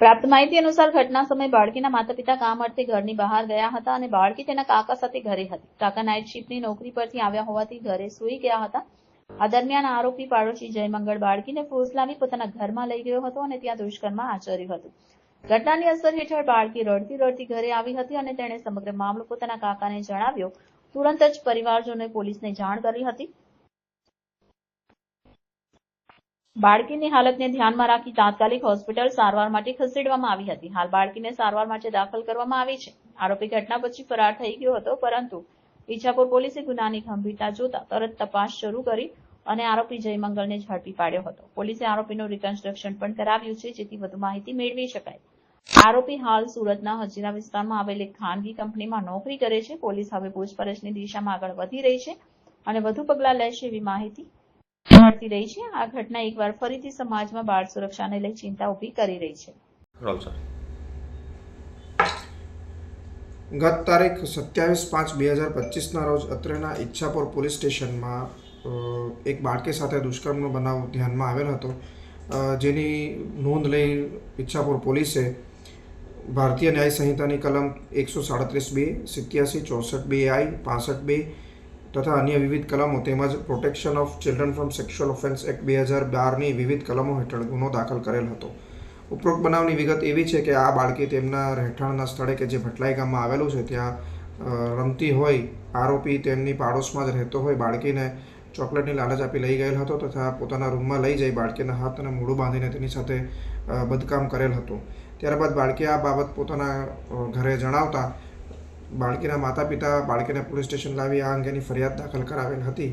પ્રાપ્ત માહિતી અનુસાર ઘટના સમયે બાળકીના માતા પિતા કામ અર્થે ઘરની બહાર ગયા હતા અને બાળકી તેના કાકા સાથે ઘરે હતી. કાકા નાઇટ શિફ્ટની નોકરી પરથી આવ્યા હોવાથી ઘરે સૂઈ ગયા હતા. આ દરમિયાન આરોપી પાડોશી જયમંગળ બાળકીને ફોસલાવી પોતાના ઘરમાં લઈ ગયો હતો અને ત્યાં દુષ્કર્મ આચર્યું હતું. ઘટનાની અસર હેઠળ બાળકી રડતી રડતી ઘરે આવી હતી અને તેણે સમગ્ર મામલો પોતાના કાકાને જણાવ્યો. તુરંત જ પરિવારજનોએ પોલીસને જાણ કરી હતી. બાળકીની હાલતને ધ્યાનમાં રાખી તાત્કાલિક હોસ્પિટલ સારવાર માટે ખસેડવામાં આવી હતી. હાલ બાળકીને સારવાર માટે દાખલ કરવામાં આવી છે. આરોપી ઘટના પછી ફરાર થઈ ગયો હતો, પરંતુ ઈચ્છાપુર પોલીસે ગુનાની ગંભીરતા જોતા તરત તપાસ શરૂ કરી અને આરોપી જયમંગલને ઝડપી પાડ્યો હતો. પોલીસે આરોપીનું રિકન્સ્ટ્રક્શન પણ કરાવ્યું છે, જેથી વધુ માહિતી મેળવી શકાય. આરોપી હાલ સુરતના હજીરા વિસ્તારમાં આવેલ એક ખાનગી કંપનીમાં નોકરી કરે છે. પોલીસ હવે પૂછપરછની દિશામાં આગળ વધી રહી છે અને વધુ પગલાં લેશે એવી માહિતી મળતી રહી છે. આ ઘટના એકવાર ફરીથી સમાજમાં બાળ સુરક્ષાને લઈ ચિંતા ઊભી કરી રહી છે. ગત તારીખ સત્યાવીસ પાંચ બે હજાર પચીસના રોજ અત્રેના ઈચ્છાપુર પોલીસ સ્ટેશનમાં અ, એક બાળકી સાથે દુષ્કર્મનો બનાવ ધ્યાનમાં આવેલ હતો. જેની નોંધ લઈ ઈચ્છાપુર પોલીસે ભારતીય ન્યાય સંહિતાની કલમ એકસો સાડત્રીસ બે સિત્યાસી ચોસઠ બે આઈ પાસઠ બે તથા અન્ય વિવિધ કલમો તેમજ protection of children from sexual offence act બે હજાર બારની વિવિધ કલમો હેઠળ ગુનો દાખલ કરેલ હતો. ઉપરોક્ત બનાવની વિગત એવી છે કે આ બાળકી તેમના રહેઠાણના સ્થળે કે જે ભટલાઈ ગામમાં આવેલું છે, ત્યાં રમતી હોય, આરોપી તેમની પાડોશમાં જ રહેતો હોય, બાળકીને ચોકલેટની લાલચ આપી લઈ ગયેલ હતો તથા પોતાના રૂમમાં લઈ જઈ બાળકીના હાથ અને મોઢું બાંધીને તેની સાથે બદકામ કરેલ હતું. ત્યારબાદ બાળકીએ આ બાબત પોતાના ઘરે જણાવતા બાળકીના માતા પિતા બાળકીને પોલીસ સ્ટેશન લાવી આ અંગેની ફરિયાદ દાખલ કરાવેલ હતી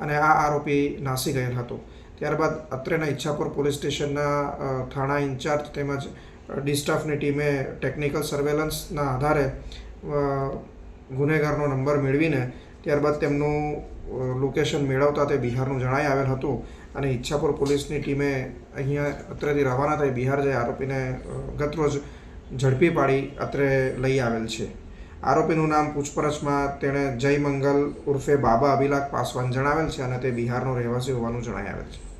અને આ આરોપી નાસી ગયેલ હતો. ત્યારબાદ અત્રેના ઈચ્છાપુર પોલીસ સ્ટેશનના થાણા ઇન્ચાર્જ તેમજ ડિસ્ટાફની ટીમે ટેકનિકલ સર્વેલન્સના આધારે ગુનેગારનો નંબર મેળવીને ત્યારબાદ તેમનું લોકેશન મેળવતા તે બિહારનું જણાઈ આવેલ હતું અને ઈચ્છાપુર પોલીસની ટીમે અહીંયા અત્રેથી રવાના થઈ બિહાર જઈ આરોપીને ગતરોજ ઝડપી પાડી અત્રે લઈ આવેલ છે. આરોપીનું નામ પૂછપરછમાં તેણે જય મંગલ ઉર્ફે બાબા અભિલાખ પાસવાન જણાવેલ છે અને તે બિહારનો રહેવાસી હોવાનું જણાઈ છે.